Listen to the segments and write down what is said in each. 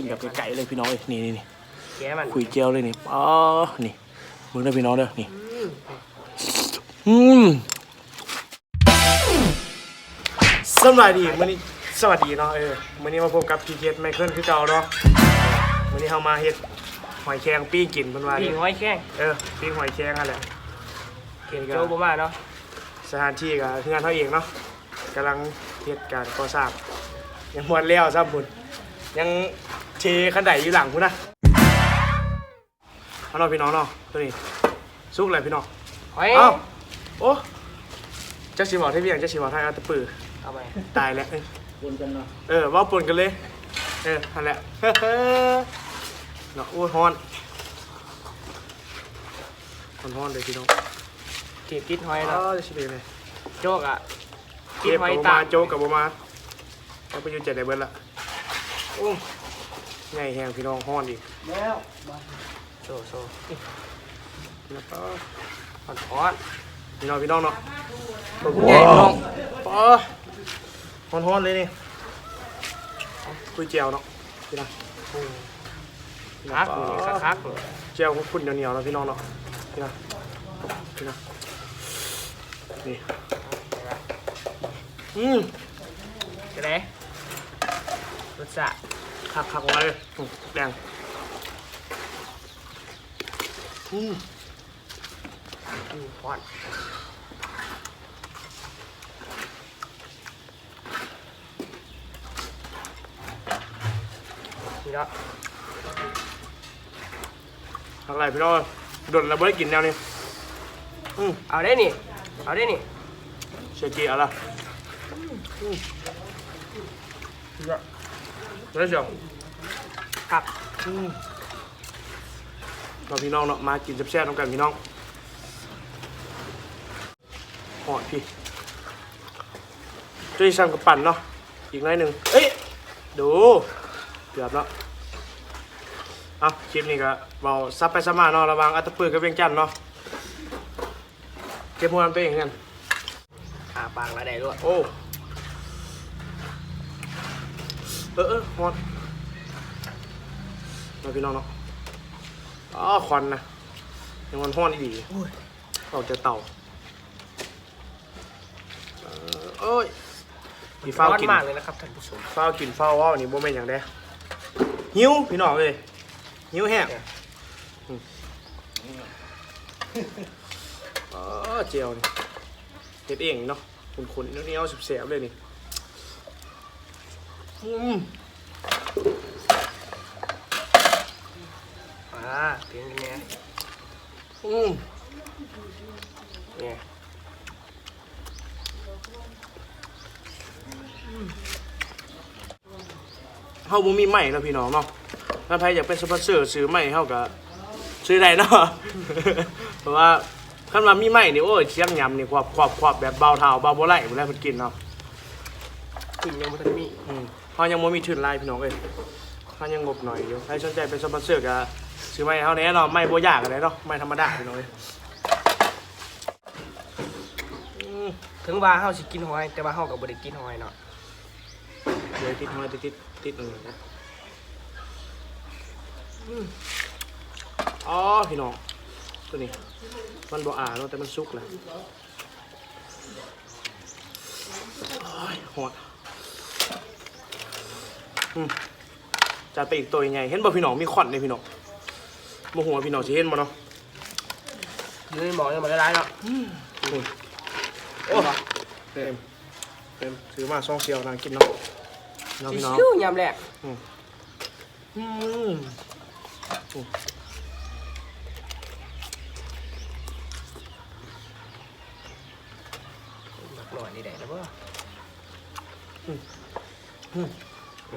กินแบบไก่เลยพี่น้องเอ้ยนี่นี่นี่แกมันคุยเจียวเลยนี่อ๋อนี่มึงได้อพี่น้องเด้อนี่อืมอืมสวัสดีมื้อนี้สวัสดีเนาะเออมื้อนี้มาพบกับพีเกตไมเคิลคือเก่าเนาะมื้อนี้เฮามาเฮ็ดหอยแครงปิ้งกินเพิ่นว่าปีนี่งห้อยแข้งเออปิ้งหอยแครงนั่นแหละเก่งโจก็บ่มาเนาะสถานที่ก็คืองานเฮาเองเนาะกำลังเฮ็ดการก่อสร้างยังบ่แล้วซ้ำพุ่นยัง เทคันไดอยู่หลังพุ่นนะเอาเนาะพี่น้องเนาะตัวนี้สุกเลยพี่น้องหอยเอ้าโอ้เจ้าชิบอกที่เพียงเจ้าชิบอกไทยอัตตปือเอาไปตายแล้วเอ้ยวนกันเนาะเออเว่าปนกันเลย เออนั่นแหละเนาะโอ้ยฮ้อนฮ้อนฮ้อนเลยพี่น้องขีดกิดหอยอ๋อเนาะจะชิเลยเลยโจกอะเก็กิดบหกัอยบตามาโจ๊กกับมาแล้วไปอยืนเจ็ดได้เบิดละโอ้ ใหญ่แหงพี่น้องฮ้อนอีกแล้วโซโซแล้วก็หอนหอนพี่น้องพี่น้องเนาะตัวใหญ่พี่น้องป๋อฮ้อนฮ้อนเลยนี่เอาคุยเจียวเนาะพี่น้องคักอยู่นี่คักคักอยู่เจียวขุ่นๆเหนียวๆนะพี่น้องเนาะพี่นะพี่นะนี่อืมจะได้รสชาติ ขักขักไว้แดงอืมอืมหอนนี่เนาะไรพี่น้องโดนแล้วไม่ได้กินแนวนี้อืมเอาได้นี่ เอาได้นี่เชียร์จีเอาละอืมเดี๋ยว เดี๋ยวเชียวครับอืมเราพี่น้องเนาะมากินแซ่บๆน้ำกันพี่น้องหอดพี่จุ้ยสั่งกับปั่นเนาะอีกน้อยหนึ่งเอ้ยดูเกือบแล้วเอาคลิปนี้ก็เบาซับไปซับมาเนาะระหวังอัตตปือกับเวียงจันทน์เนาะเก็บมวลตัวเองกันอ่าปากละได้ด้วยโอ้ เออเออฮอนมาพี่น้องเนาะอ๋อควันนะยังมันห้อนอีกดีเราจะเต่าเออเอ้ยพี่ฟ้าวร้อนกินมากเลยนะครับท่านผู้ชมฟ้าวกินฟ้าวว่าวนี่โบแม่นอย่างเด้หิวพี่น้องเลยหิวแห้งอืมอ๋อเจียวนี่เฮ็ดเองเนาะขุนๆเนี้ยวๆเสียบๆเลยนี่ อืมอ่าเพียงนี้อืมเนี่ยเฮาบ่มีไม้เนาะพี่น้องเนาะถ้าใครอยากเป็นสปอนเซอร์ซื้อไม้เฮาก็ซื้อได้เนาะ เพราะว่าคันว่ามีไม้นี่โอ้ยเชียงยำนี่ควบควบควบแบบเบาเท้าเบาบ่ไหลบ่ได้เพิ่นกินเนาะกินยังไม่ทันมีอืม เฮายังบ่มีทุนหลายพี่น้องเอ้ยเฮายังงบหน่อยอยู่ใครสนใจเป็นสปอนเซอร์ก็ซื้อไม้ให้เฮาแน่เนาะไม้บ่ยากก็ได้เนาะไม้ธรรมดาพี่น้องเอ้ยอืมถึงว่าเฮาสิกินหอยแต่ว่าเฮาก็บ่ได้กินหอยเนาะเดี๋ยวติดไม้ติดติดติดอันนี้นะอืมอ๋อพี่น้องตัวนี้มันบ่อ่าเนาะแต่มันสุกแหละโอ้ยหอดอืม จัดไปอีกตัวยังไงเห็นบ่พี่น้องมีขอนเลยพี่น้องโมโหว่าพี่น้องสิเห็นบ่เนาะยืนหมองยังบ่ได้ร้ายเนาะโอ้ยโอ้เต็มเต็มถือมาซองเซียวนางกินเนาะเนาะพี่น้องชิวๆยามแรกอืมหน่อยนี่ได้แล้วบ่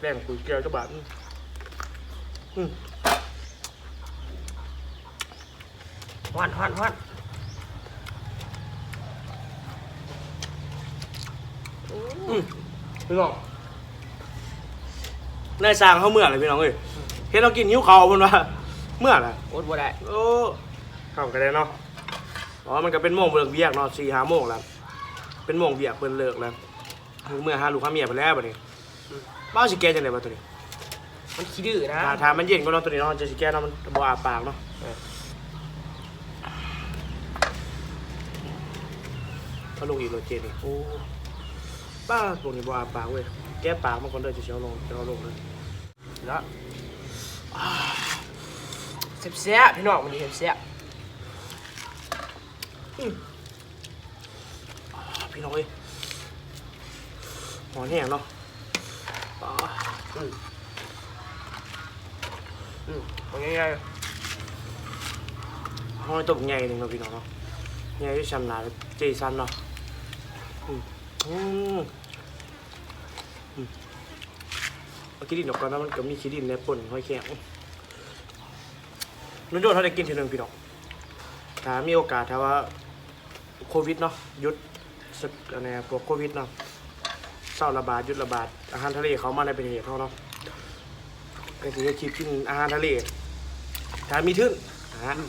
แรงคุยเกลียวจะบาดอืมฮ้อนฮ้อนฮ้อนอืมพี่น้องนายสร้างเขาเมื่อไรพี่น้องเอ้ยเห็นเรากินหิวเขาวเพิ่นว่าเมื่อไหร่อดบ่ได้โอ้เข้ากันได้เนาะอ๋อมันก็เป็นโมงเลิกเบียกเนาะสี่ห้าโมงแล้วเป็นโมงเบียกเพิ่นเลิกแล้วเมื่อหาลูกหาเมียไปแล้วบัดนี้ บ้าสิแกจังได๋บ่ตัวนี้มันขี้ดื้อนะถ้าถ้ามันเย็นก็เนาะตัวนี้เนาะจะสิแก้เนาะมันบ่อาปากเนาะเออเขาลงอีกโรเจนนี่โอ้ป้าพวกนี้บ่อาปากเว้ยแก้ปากมันก่อนเด้อจะสิเอาลงจะเอาลงเลยแล้วเสียบๆพี่น้องมันดีเสียบพี่น้องเอ้ยหอนแห้งเนาะ อืมอืมเอาง่ายๆห้อยตกใหญ่หนึ่งเนาะพี่น้องเนาะใหญ่ที่ชำนาญเจสันเนาะอืมอืมอืมเอาขี้ดินออกก่อนนะมันก็มีขี้ดินในป่นห้อยแข็งนุ่นโยนเขาได้กินทีหนึ่งพี่น้องถ้ามีโอกาสถ้าว่าโควิดเนาะหยุดสักอะไรพวกโควิดเนาะ เศร้าระบาดหยุดระบาดอาหารทะเลเขามาในประเทศเขาเนาะก็ถือว่าคิดกินอาหารทะเลถ้ามีทึ่นอ่าๆ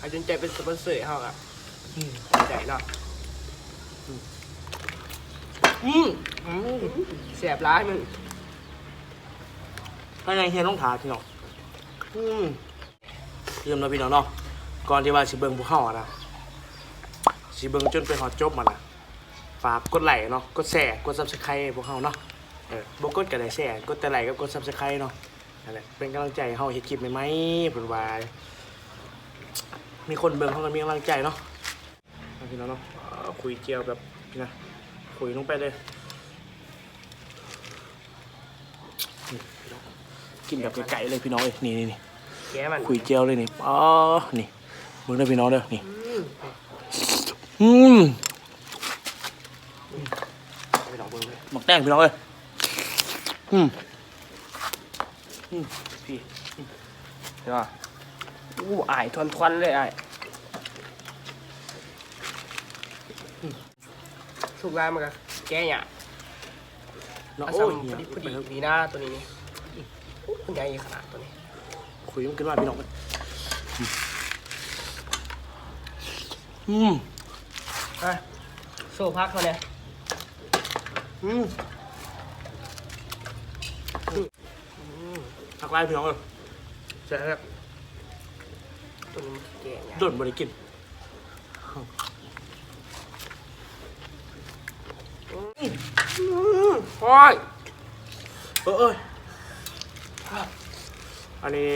อาจนใจเป็นสปอนเซอร์ให้เขาอะอืมใจเนาะอืมอืมเสียบร้ายมึงถ้ายังเฮียนต้องถามพี่น้องอืมเริ่มแล้วพี่น้องเนาะก่อนที่ว่าสิเบิ่งพวกเฮาอะนะสิเบิ่งจนไปฮอดจบมันนะ ฝากกดไลค์เนาะกดแชร์กด Subscribe ให้พวกเฮาเนาะเออบ่กดก็ได้แชร์กดแต่ไลค์กับกด Subscribe เนาะนั่นแหละเป็นกำลังใจให้เฮาเฮ็ดคลิปใหม่ๆเพิ่นว่ามีคนเบิ่งเฮาก็มีกำลังใจเนาะเอาพี่น้องเนาะเอ่อคุยเจียวแบบนี่นะคุยลงไปเลยนี่พี่น้องกินแบบไก่ๆเลยพี่น้องเอ้ยนี่นี่นี่แกมันคุยเจียวเลยนี่อ๋อนี่มึงได้พี่น้องเด้อนี่อืม อืม ไปลองเบิ่งเลย หมักแดงพี่น้องเอ้ยอืมอืมพี่เห็นป่ะอู้อายทวนทวนๆเลยอายสุกร้ายมันก็แกเนี่ยเนาะอาโอ้ซัมยพเนี่อยดีพอไปดีครับดีนะตัวนี้นี่อู้มันใหญ่ขนาดตัวนี้ คุยมันขึ้นมาพี่น้องเอ้ยอืมอะโซ่พักเขาเนี่ย อืมทักไลน์พี่น้องเอ้ยแซ่บตัวนี้มันแกเนี่ยโดนบริกินโอ้ยเออเอยอันนี้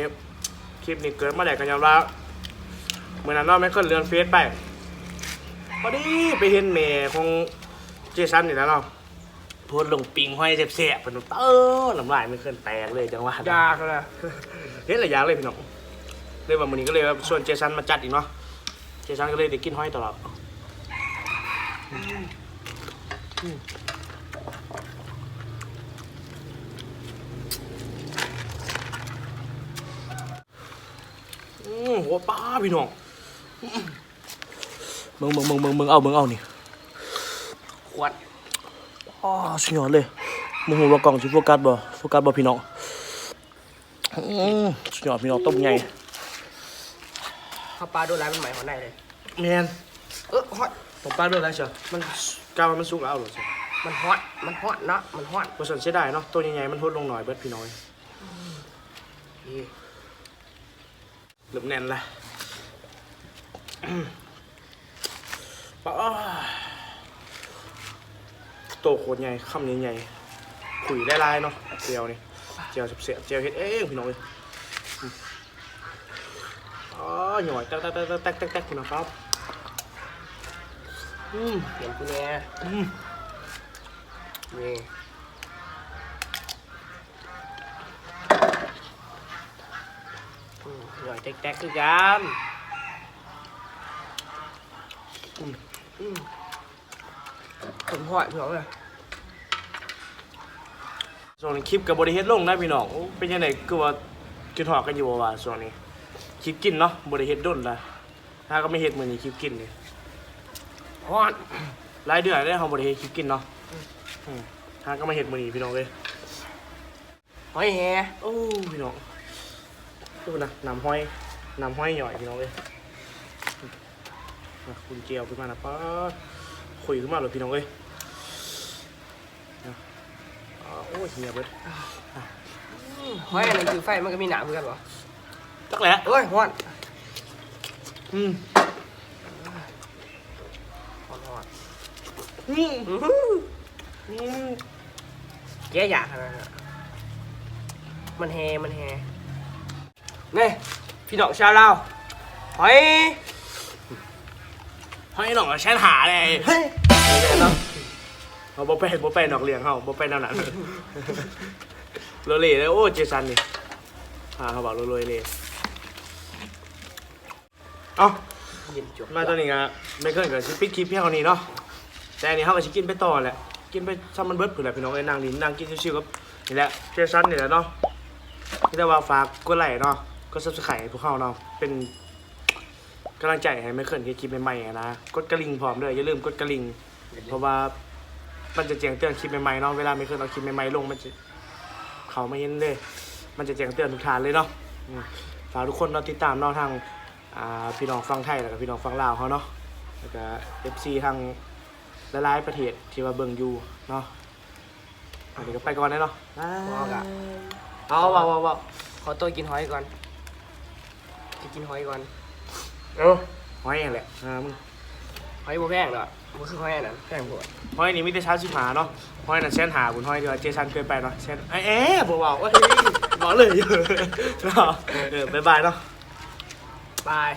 คลิปนี้เกิดมาแหลกกันยอมรับเมื่อนนั้นเราไม่เคยเลื่อนเฟซไปพอดีไปเห็นเมย์ของเจสันนี่แล้วเนาะ โพสต์ลงปิงห้อยเสียบๆเป็นเออน้ำลายไม่เคยแตกเลยจังหวะยากเลยเห็นหลายอย่างเลยพี่น้องเลยว่ามื้อนี้ก็เลยว่าชวนเจสันมาจัดอีกเนาะเจสันก็เลยได้กินห้อยตลอดอืมหัวป้าพี่น้องมึงมึงมึงมึงมึงเอามึงเอานี่ขวด อ๋อสุดยอดเลยมึงหัวากล่องสิโฟกัสบ่โฟกัสบ่พี่น้องอืมสุดยอดพี่น้องต้มใหญ่ข้าวปลาโดนร้ายมันใหม่หัวในเลยแมนเออฮอตผมป้าด้วยแล้วเชียวมันกาวมันสุกแล้วเหรอเชียวมันฮอตมันฮอตเนาะมันฮอตเพราะฉันเสียดายเนาะตัวใหญ่ๆมันทดลงหน่อยเบิดพี่น้อยนี่เริ่มแน่นละอืมป้า โตโคตรใหญ่คำใหญ่ๆขุยได้ลายๆเนาะเจียวนี่เจียวเสียบเจียวเฮ็ดเองพี่น้องเลยอ๋อหน่อยแตกแตกแตกแตกแตกแต๊กพี่น้องครับอืมเห็นกูเนี่ยอืมนี่อืมหน่อยแตกๆคือกันอืมอืม ผมฮอตพี่น้องเลยส่วนนี้คลิปกับบริเฮ็ดลงนะพี่น้องโอ้เป็นยังไงคือว่ากินหอกันอยู่บ่ว่าส่วนนี้ คลิปกินเนาะบริเฮ็ดด้นละถ้าก็ไม่เฮ็ดมื้อนี้คลิปกินนี่ฮอตหลายเดือนได้เฮาบริเฮ็ดคลิปกินเนาะอืมถ้าก็ไม่เฮ็ดมื้อนี้พี่น้องเอ้ยหอยแฮโอ้พี่น้องดูนะน้ำห้อยน้ำห้อยหน่อยพี่น้องเอ้ยนะคุณเจียวขึ้นมานะป๊าดคุยขึ้นมาเลยพี่น้องเอ้ยนะ อ่าอ้ยเฮียเบิดหอยอันนั้นคือไฟมันก็มีหนามเหมือนกันเหรอจักแหละเอ้ยฮ้อนอืมฮ้อนฮ้อนอืมอื้อหืออืมแกอยากขนาดนั้นอะมันแฮมันแฮนี่พี่น้องชาวลาวหอยให้หน่องแชนหาเลย เฮ้ยเอา เขาบ่ไปบ่ไปนอกเลี้ยงเฮาบ่ไปแนวนั้นโรเล่เลยโอ้เจสันนี่พาเขาบอกโรโรเล่เอ้าเย็นจบมาตอนนี้ก็ไม่เคยกับชิปิดคลิปเพียงเท่านี้เนาะแต่อันนี้เขาก็ชิกินไปต่อแหละกินไปซ้ำมันเบิดผื่อแหละพี่น้องไอ้นางนี่นางกินชิวๆกับนี่แหละเจสันนี่แหละเนาะที่ได้ว่าฝากกดไลค์เนาะก็ซับสไครต์พวกเขาเนาะเป็นกำลังใจให้ไม่เคยเห็นคลิปใหม่ๆนะกดกระลิ่งพร้อมด้วยอย่าลืมกดกระลิ่งเพราะว่า มันจะแจ้งเตือนคลิปใหม่ๆเนาะเวลาไม่เคยเอาคลิปใหม่ๆลงมันจะเขาไม่เห็นเลย มันจะแจ้งเตือนทุกทานเลยเนาะอืมฝากทุกคนเนาะติดตามเนาะทางอ่าพี่น้องฟังไทยแล้วก็พี่น้องฟังลาวเขาเนาะแล้วก็เอฟซีทางหลายๆประเทศที่ว่าเบิ่งอยู่เนาะอันนี้ก็ไปก่อนนะเนาะบอกอะเอาว้าวว้าวว้าวขอตัวกินหอยก่อนจะกินหอยก่อน เอ้าหอยอย่างแหละอ่ามึง หอยบัวแพงเนาะมันคือหอยอันนั้นแพงกว่าหอยนี่มีแต่เช้าชิบหาเนาะหอยน่ะเช่นหาบุญหอยเดียวาเจสันเกินไปเนาะเช่นไอ้เอ๊ะบอกว่าว่าเฮ้ยบอกเลยเนาะเออบ๊ายบายเนาะบาย